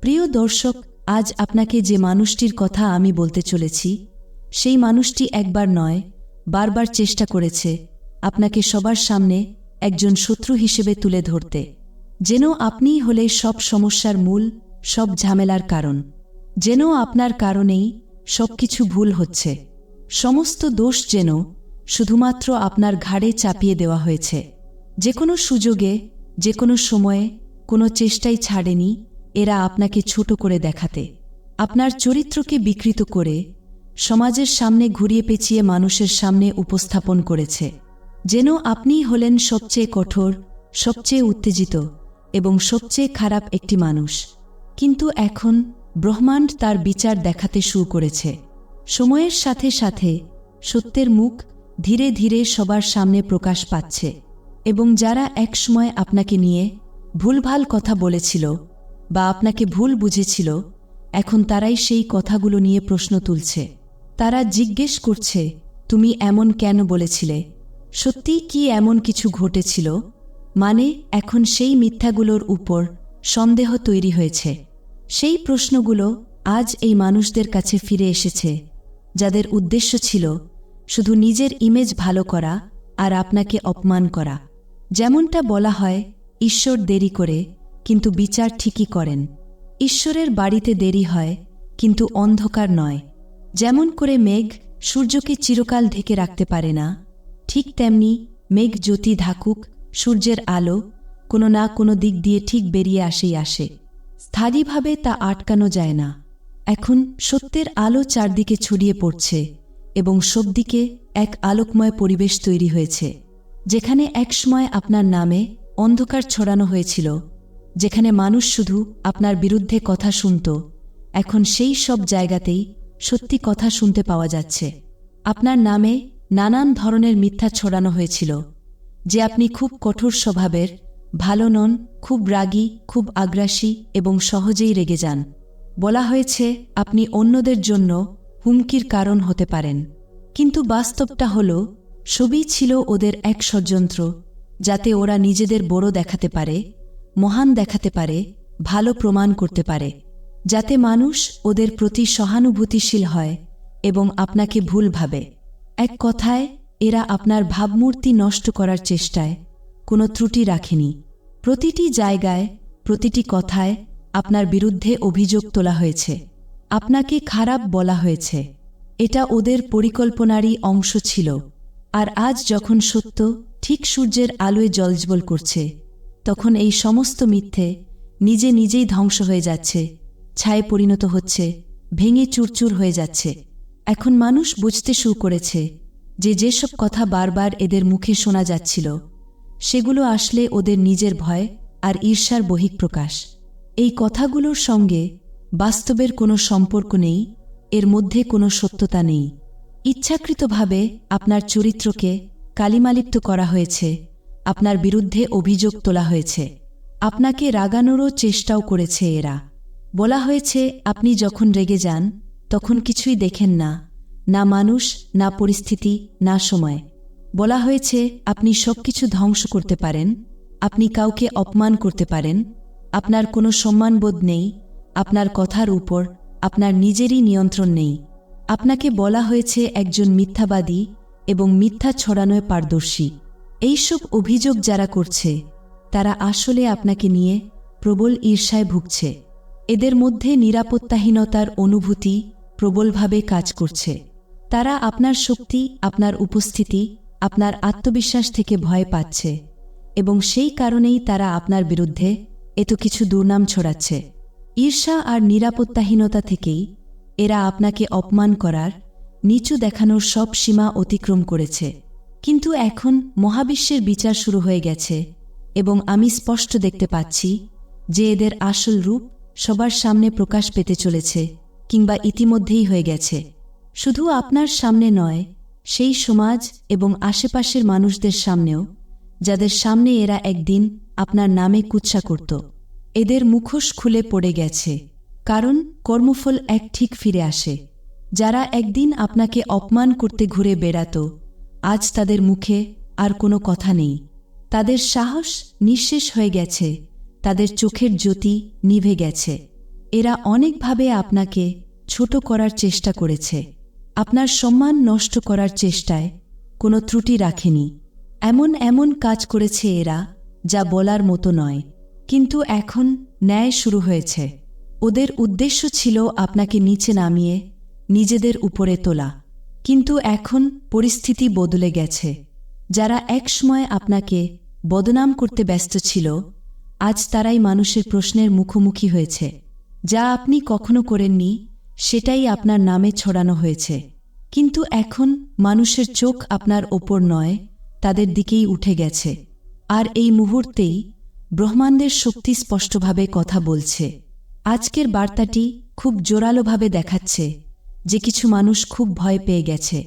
প্রিয় দর্শক, আজ আপনাকে যে মানুষটির কথা আমি বলতে চলেছি, সেই মানুষটি একবার নয়, বারবার চেষ্টা করেছে আপনাকে সবার সামনে একজন শত্রু হিসেবে তুলে ধরতে। যেন আপনিই হলে সব সমস্যার মূল, সব ঝামেলার কারণ। যেন আপনার কারণেই সবকিছু ভুল হচ্ছে। সমস্ত দোষ যেন শুধুমাত্র আপনার ঘাড়ে চাপিয়ে দেওয়া হয়েছে। যে কোনো সুযোগে যে কোনো সময়ে কোনো চেষ্টাই ছাড়েনি এরা আপনাকে ছোট করে দেখাতে। আপনার চরিত্রকে বিকৃত করে সমাজের সামনে ঘুরিয়ে পেঁচিয়ে মানুষের সামনে উপস্থাপন করেছে। যেন আপনিই হলেন সবচেয়ে কঠোর, সবচেয়ে উত্তেজিত এবং সবচেয়ে খারাপ একটি মানুষ। কিন্তু এখন ব্রহ্মাণ্ড তার বিচার দেখাতে শুরু করেছে। সময়ের সাথে সাথে সত্যের মুখ ধীরে ধীরে সবার সামনে প্রকাশ পাচ্ছে এবং যারা একসময় আপনাকে নিয়ে ভুলভাল কথা বলেছিল বা আপনাকে ভুল বুঝেছিল, এখন তারাই সেই কথাগুলো নিয়ে প্রশ্ন তুলছে। তারা জিজ্ঞেস করছে, তুমি এমন কেন বলেছিলে? সত্যি কি এমন কিছু ঘটেছিল? মানে এখন সেই মিথ্যাগুলোর উপর সন্দেহ তৈরি হয়েছে। সেই প্রশ্নগুলো আজ এই মানুষদের কাছে ফিরে এসেছে, যাদের উদ্দেশ্য ছিল শুধু নিজের ইমেজ ভালো করা আর আপনাকে অপমান করা। যেমনটা বলা হয়, ঈশ্বর দেরি করে কিন্তু বিচার ঠিকই করেন। ঈশ্বরের বাড়িতে দেরি হয়, কিন্তু অন্ধকার নয়। যেমন করে মেঘ সূর্যকে চিরকাল ঢেকে রাখতে পারে না, ঠিক তেমনি মেঘ জ্যোতি ধাকুক সূর্যের আলো কোনো না কোনো দিক দিয়ে ঠিক বেরিয়ে আসেই আসে। স্থায়ীভাবে তা আটকানো যায় না। এখন সত্যের আলো চারদিকে ছড়িয়ে পড়ছে এবং সবদিকে এক আলোকময় পরিবেশ তৈরি হয়েছে, যেখানে একসময় আপনার নামে অন্ধকার ছড়ানো হয়েছিল যেখানে মানুষ শুধু আপনার বিরুদ্ধে কথা শুনত, এখন সেই সব জায়গাতেই সত্যি কথা শুনতে পাওয়া যাচ্ছে। আপনার নামে নানান ধরনের মিথ্যা ছড়ানো হয়েছিল, যে আপনি খুব কঠোর স্বভাবের, ভালো নন, খুব রাগী, খুব আগ্রাসী এবং সহজেই রেগে যান। বলা হয়েছে, আপনি অন্যদের জন্য হুমকির কারণ হতে পারেন। কিন্তু বাস্তবটা হল, সবই ছিল ওদের এক ষড়যন্ত্র, যাতে ওরা নিজেদের বড় দেখাতে পারে মহান দেখাতে পারে, ভালো প্রমাণ করতে পারে, যাতে মানুষ ওদের প্রতি সহানুভূতিশীল হয় এবং আপনাকে ভুল ভাবে। এক কথায়, এরা আপনার ভাবমূর্তি নষ্ট করার চেষ্টায় কোনো ত্রুটি রাখেনি। প্রতিটি জায়গায়, প্রতিটি কথায় আপনার বিরুদ্ধে অভিযোগ তোলা হয়েছে। আপনাকে খারাপ বলা হয়েছে। এটা ওদের পরিকল্পনারই অংশ ছিল। আর আজ যখন সত্য, ঠিক সূর্যের আলোয় জলজবল করছে তখন এই সমস্ত মিথ্যে নিজে নিজেই ধ্বংস হয়ে যাচ্ছে, ছায়ে পরিণত হচ্ছে, ভেঙে চুরচুর হয়ে যাচ্ছে। এখন মানুষ বুঝতে শুরু করেছে যে যেসব কথা বারবার এদের মুখে শোনা যাচ্ছিল, সেগুলো আসলে ওদের নিজের ভয় আর ঈর্ষার বহিঃপ্রকাশ। এই কথাগুলোর সঙ্গে বাস্তবের কোনো সম্পর্ক নেই, এর মধ্যে কোনো সত্যতা নেই। ইচ্ছাকৃতভাবে আপনার চরিত্রকে কালিমালিপ্ত করা হয়েছে। আপনার বিরুদ্ধে অভিযোগ তোলা হয়েছে। আপনাকে রাগানোরও চেষ্টাও করেছে এরা। বলা হয়েছে, আপনি যখন রেগে যান, তখন কিছুই দেখেন না। না মানুষ, না পরিস্থিতি, না সময়। বলা হয়েছে, আপনি সবকিছু ধ্বংস করতে পারেন, আপনি কাউকে অপমান করতে পারেন, আপনার কোনো সম্মানবোধ নেই, আপনার কথার উপর, আপনার নিজেরই নিয়ন্ত্রণ নেই। আপনাকে বলা হয়েছে একজন মিথ্যাবাদী এবং মিথ্যা ছড়ানোয় পারদর্শী। এইসব অভিযোগ যারা করছে, তারা আসলে আপনাকে নিয়ে প্রবল ঈর্ষায় ভুগছে। এদের মধ্যে নিরাপত্তাহীনতার অনুভূতি প্রবলভাবে কাজ করছে। তারা আপনার শক্তি, আপনার উপস্থিতি, আপনার আত্মবিশ্বাস থেকে ভয় পাচ্ছে এবং সেই কারণেই তারা আপনার বিরুদ্ধে এত কিছু দুর্নাম ছড়াচ্ছে। ঈর্ষা আর নিরাপত্তাহীনতা থেকেই এরা আপনাকে অপমান করার, নিচু দেখানোর সব সীমা অতিক্রম করেছে। কিন্তু এখন মহাবিশ্বের বিচার শুরু হয়ে গেছে, এবং আমি স্পষ্ট দেখতে পাচ্ছি যে এদের আসল রূপ সবার সামনে প্রকাশ পেতে চলেছে, কিংবা ইতিমধ্যেই হয়ে গেছে। শুধু আপনার সামনে নয়, সেই সমাজ এবং আশেপাশের মানুষদের সামনেও, যাদের সামনে এরা একদিন আপনার নামে কুৎসা করত। এদের মুখোশ খুলে পড়ে গেছে, কারণ কর্মফল এক ঠিক ফিরে আসে। যারা একদিন আপনাকে অপমান করতে ঘুরে বেড়াত আজ তাদের মুখে আর কোনো কথা নেই। তাদের সাহস নিঃশেষ হয়ে গেছে। তাদের চোখের জ্যোতি নিভে গেছে। এরা অনেকভাবে আপনাকে ছোট করার চেষ্টা করেছে। আপনার সম্মান নষ্ট করার চেষ্টায় কোনো ত্রুটি রাখেনি। এমন এমন কাজ করেছে এরা যা বলার মতো নয়। কিন্তু এখন ন্যায় শুরু হয়েছে। ওদের উদ্দেশ্য ছিল আপনাকে নিচে নামিয়ে নিজেদের উপরে তোলা। কিন্তু এখন পরিস্থিতি বদলে গেছে। যারা একসময় আপনাকে বদনাম করতে ব্যস্ত ছিল, আজ তারাই মানুষের প্রশ্নের মুখোমুখি হয়েছে। যা আপনি কখনো করেননি, সেটাই আপনার নামে ছড়ানো হয়েছে। কিন্তু এখন মানুষের চোখ আপনার ওপর নয়, তাদের দিকেই উঠে গেছে। আর এই মুহূর্তেই ব্রহ্মাণ্ডের শক্তি স্পষ্টভাবে কথা বলছে। আজকের বার্তাটি খুব জোরালোভাবে দেখাচ্ছে। যে কিছু মানুষ খুব ভয় পেয়ে গেছে,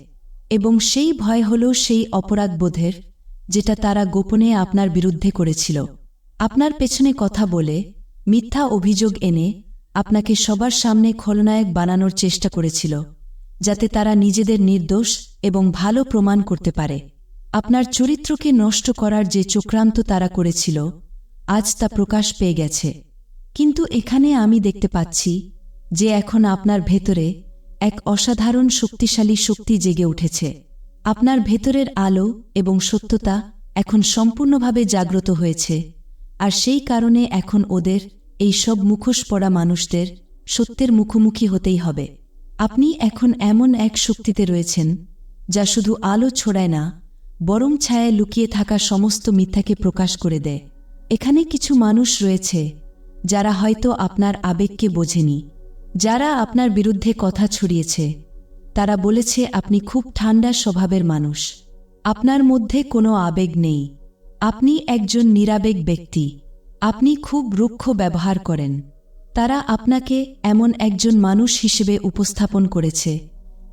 এবং সেই ভয় হল সেই অপরাধবোধের, যেটা তারা গোপনে আপনার বিরুদ্ধে করেছিল। আপনার পেছনে কথা বলে, মিথ্যা অভিযোগ এনে আপনাকে সবার সামনে খলনায়ক বানানোর চেষ্টা করেছিল, যাতে তারা নিজেদের নির্দোষ এবং ভালো প্রমাণ করতে পারে। আপনার চরিত্রকে নষ্ট করার যে চক্রান্ত তারা করেছিল, আজ তা প্রকাশ পেয়ে গেছে। কিন্তু এখানে আমি দেখতে পাচ্ছি যে এখন আপনার ভেতরে এক অসাধারণ শক্তিশালী শক্তি জেগে উঠেছে। আপনার ভেতরের আলো এবং সত্যতা এখন সম্পূর্ণভাবে জাগ্রত হয়েছে। আর সেই কারণে এখন ওদের, এই সব মুখোশ পড়া মানুষদের, সত্যের মুখোমুখি হতেই হবে। আপনি এখন এমন এক শক্তিতে রয়েছেন, যা শুধু আলো ছড়ায় না, বরং ছায়ায় লুকিয়ে থাকা সমস্ত মিথ্যাকে প্রকাশ করে দেয়। এখানে কিছু মানুষ রয়েছে, যারা হয়তো আপনার আবেগকে বোঝেনি। যারা আপনার বিরুদ্ধে কথা ছড়িয়েছে, তারা বলেছে আপনি খুব ঠান্ডা স্বভাবের মানুষ। আপনার মধ্যে কোনো আবেগ নেই। আপনি একজন নিরাবেগ ব্যক্তি। আপনি খুব রুক্ষ ব্যবহার করেন। তারা আপনাকে এমন একজন মানুষ হিসেবে উপস্থাপন করেছে,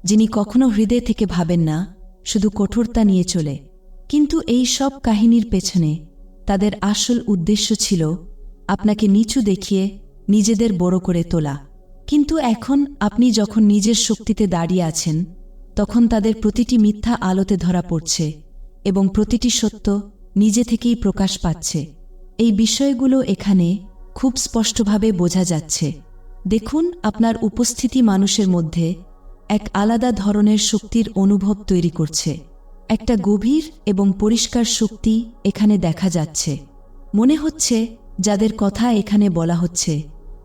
যিনি কখনো হৃদয় থেকে ভাবেন না, শুধু কঠোরতা নিয়ে চলে। কিন্তু এই সব কাহিনীর পেছনে তাদের আসল উদ্দেশ্য ছিল আপনাকে নিচু দেখিয়ে নিজেদের বড় করে তোলা। কিন্তু এখন আপনি যখন নিজের শক্তিতে দাঁড়িয়ে আছেন, তখন তাদের প্রতিটি মিথ্যা আলোতে ধরা পড়ছে এবং প্রতিটি সত্য নিজে থেকেই প্রকাশ পাচ্ছে। এই বিষয়গুলো এখানে খুব স্পষ্টভাবে বোঝা যাচ্ছে। দেখুন, আপনার উপস্থিতি মানুষের মধ্যে এক আলাদা ধরনের শক্তির অনুভব তৈরি করছে। একটা গভীর এবং পরিষ্কার শক্তি এখানে দেখা যাচ্ছে। মনে হচ্ছে যাদের কথা এখানে বলা হচ্ছে,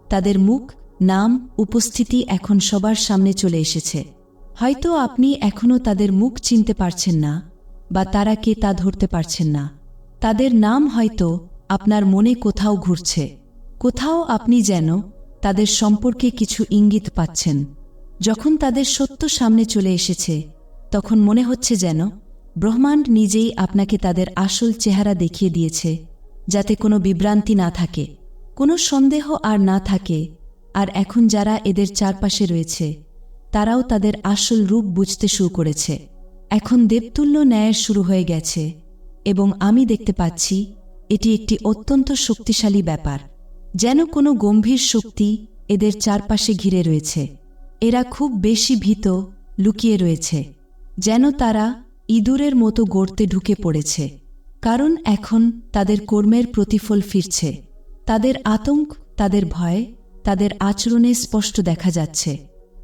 তাদের মুখ নাম, উপস্থিতি এখন সবার সামনে চলে এসেছে। হয়তো আপনি এখনও তাদের মুখ চিনতে পারছেন না, বা তারা কে তা ধরতে পারছেন না। তাদের নাম হয়তো আপনার মনে কোথাও ঘুরছে। কোথাও আপনি যেন তাদের সম্পর্কে কিছু ইঙ্গিত পাচ্ছেন। যখন তাদের সত্য সামনে চলে এসেছে, তখন মনে হচ্ছে যেন ব্রহ্মাণ্ড নিজেই আপনাকে তাদের আসল চেহারা দেখিয়ে দিয়েছে, যাতে কোনো বিভ্রান্তি না থাকে। কোনো সন্দেহ আর না থাকে আর এখন যারা এদের চারপাশে রয়েছে, তারাও তাদের আসল রূপ বুঝতে শুরু করেছে। এখন দেবতুল্য ন্যায়ের শুরু হয়ে গেছে এবং আমি দেখতে পাচ্ছি এটি একটি অত্যন্ত শক্তিশালী ব্যাপার, যেন কোনো গম্ভীর শক্তি এদের চারপাশে ঘিরে রয়েছে। এরা খুব বেশি ভীত লুকিয়ে রয়েছে, যেন তারা ইঁদুরের মতো গড়তে ঢুকে পড়েছে, কারণ এখন তাদের কর্মের প্রতিফল ফিরছে। তাদের আতঙ্ক, তাদের ভয় তাদের আচরণে স্পষ্ট দেখা যাচ্ছে।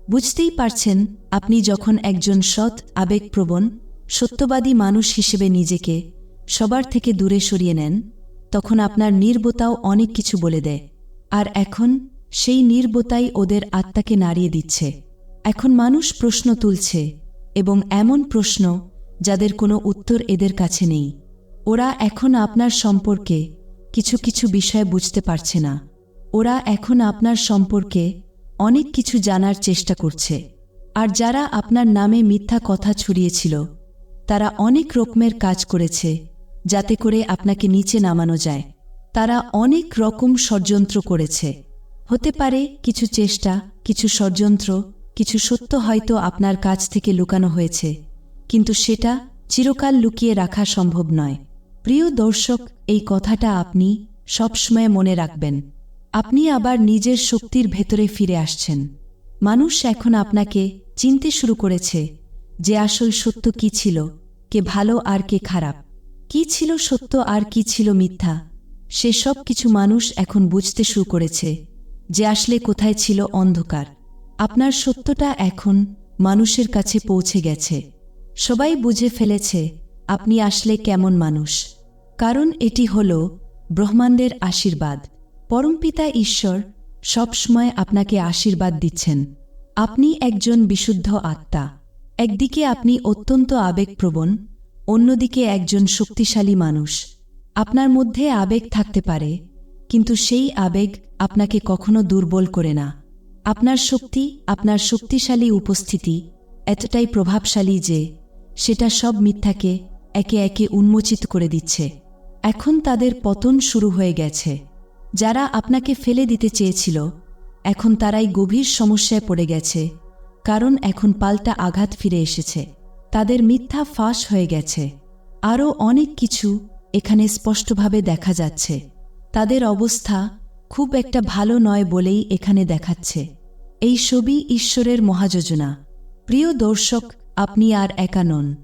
বুঝতেই পারছেন, আপনি যখন একজন সৎ, আবেগপ্রবণ, সত্যবাদী মানুষ হিসেবে নিজেকে সবার থেকে দূরে সরিয়ে নেন, তখন আপনার নির্বতাও অনেক কিছু বলে দেয়। আর এখন সেই নির্বতাই ওদের আত্মাকে নাড়িয়ে দিচ্ছে। এখন মানুষ প্রশ্ন তুলছে এবং এমন প্রশ্ন যাদের কোনো উত্তর এদের কাছে নেই। ওরা এখন আপনার সম্পর্কে কিছু কিছু বিষয় বুঝতে পারছে না। ওরা এখন আপনার সম্পর্কে অনেক কিছু জানার চেষ্টা করছে। আর যারা আপনার নামে মিথ্যা কথা ছড়িয়েছিল, তারা অনেক রকমের কাজ করেছে, যাতে করে আপনাকে নিচে নামানো যায়। তারা অনেক রকম ষড়যন্ত্র করেছে। হতে পারে কিছু চেষ্টা, কিছু ষড়যন্ত্র, কিছু সত্য হয়তো আপনার কাছ থেকে লুকানো হয়েছে, কিন্তু সেটা চিরকাল লুকিয়ে রাখা সম্ভব নয়। প্রিয় দর্শক, এই কথাটা আপনি সবসময় মনে রাখবেন। আপনি আবার নিজের শক্তির ভেতরে ফিরে আসছেন। মানুষ এখন আপনাকে চিনতে শুরু করেছে যে আসল সত্য কি ছিল, কে ভালো আর কে খারাপ। কি ছিল সত্য আর কি ছিল মিথ্যা সেসব কিছু মানুষ এখন বুঝতে শুরু করেছে যে আসলে কোথায় ছিল অন্ধকার। আপনার সত্যটা এখন মানুষের কাছে পৌঁছে গেছে। সবাই বুঝে ফেলেছে আপনি আসলে কেমন মানুষ। কারণ এটি হল ব্রহ্মাণ্ডের আশীর্বাদ। পরমপিতা ঈশ্বর সবসময় আপনাকে আশীর্বাদ দিচ্ছেন। আপনি একজন বিশুদ্ধ আত্মা। একদিকে আপনি অত্যন্ত আবেগপ্রবণ, অন্যদিকে একজন শক্তিশালী মানুষ। আপনার মধ্যে আবেগ থাকতে পারে, কিন্তু সেই আবেগ আপনাকে কখনো দুর্বল করে না। আপনার শক্তি, আপনার শক্তিশালী উপস্থিতি এতটাই প্রভাবশালী যে সেটা সব মিথ্যাকে একে একে উন্মোচিত করে দিচ্ছে। এখন তাদের পতন শুরু হয়ে গেছে। যারা আপনাকে ফেলে দিতে চেয়েছিল, এখন তারাই গভীর সমস্যায় পড়ে গেছে, কারণ এখন পাল্টা আঘাত ফিরে এসেছে। তাদের মিথ্যা ফাঁস হয়ে গেছে। আরও অনেক কিছু এখানে স্পষ্টভাবে দেখা যাচ্ছে। তাদের অবস্থা খুব একটা ভালো নয় বলেই এখানে দেখাচ্ছে। এই ছবি ঈশ্বরের মহাযোজনা। প্রিয় দর্শক, আপনি আর একা নন।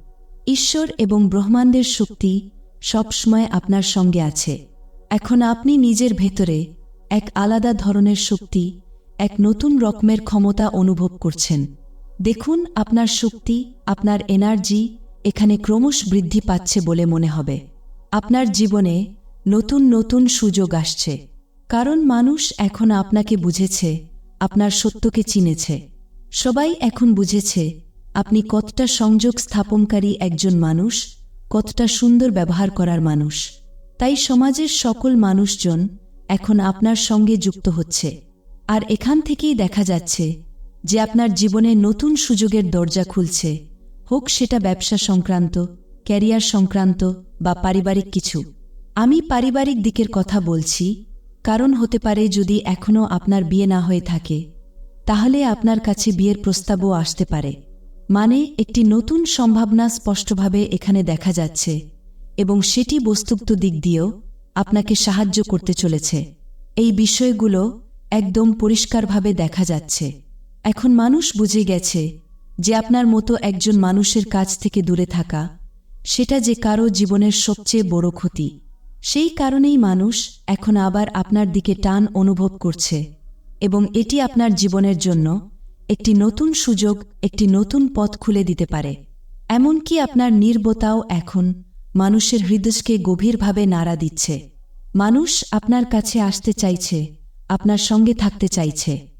ঈশ্বর এবং ব্রহ্মাণ্ডের শক্তি সবসময় আপনার সঙ্গে আছে। এখন আপনি নিজের ভেতরে এক আলাদা ধরনের শক্তি, এক নতুন রকমের ক্ষমতা অনুভব করছেন। দেখুন, আপনার শক্তি, আপনার এনার্জি এখানে ক্রমশ বৃদ্ধি পাচ্ছে বলে মনে হবে। আপনার জীবনে নতুন নতুন সুযোগ আসছে। কারণ মানুষ এখন আপনাকে বুঝেছে, আপনার সত্যকে চিনেছে। সবাই এখন বুঝেছে, আপনি কতটা সংযোগ স্থাপনকারী একজন মানুষ, কতটা সুন্দর ব্যবহার করার মানুষ। তাই সমাজের সকল মানুষজন এখন আপনার সঙ্গে যুক্ত হচ্ছে। আর এখান থেকেই দেখা যাচ্ছে যে আপনার জীবনে নতুন সুযোগের দরজা খুলছে। হোক সেটা ব্যবসা সংক্রান্ত, ক্যারিয়ার সংক্রান্ত বা পারিবারিক কিছু। আমি পারিবারিক দিকের কথা বলছি, কারণ হতে পারে যদি এখনও আপনার বিয়ে না হয়ে থাকে, তাহলে আপনার কাছে বিয়ের প্রস্তাবও আসতে পারে। মানে একটি নতুন সম্ভাবনা স্পষ্টভাবে এখানে দেখা যাচ্ছে। এবং সেটি বস্তুগত দিক দিয়েও আপনাকে সাহায্য করতে চলেছে। এই বিষয়গুলো একদম পরিষ্কারভাবে দেখা যাচ্ছে। এখন মানুষ বুঝে গেছে যে আপনার মতো একজন মানুষের কাছ থেকে দূরে থাকা, সেটা যে কারও জীবনের সবচেয়ে বড় ক্ষতি। সেই কারণেই মানুষ এখন আবার আপনার দিকে টান অনুভব করছে এবং এটি আপনার জীবনের জন্য একটি নতুন সুযোগ, একটি নতুন পথ খুলে দিতে পারে। এমনকি আপনার নির্বতাও এখন মানুষের হৃদয়কে গভীরভাবে নাড়া দিচ্ছে। মানুষ আপনার কাছে আসতে চাইছে আপনার সঙ্গে থাকতে চাইছে।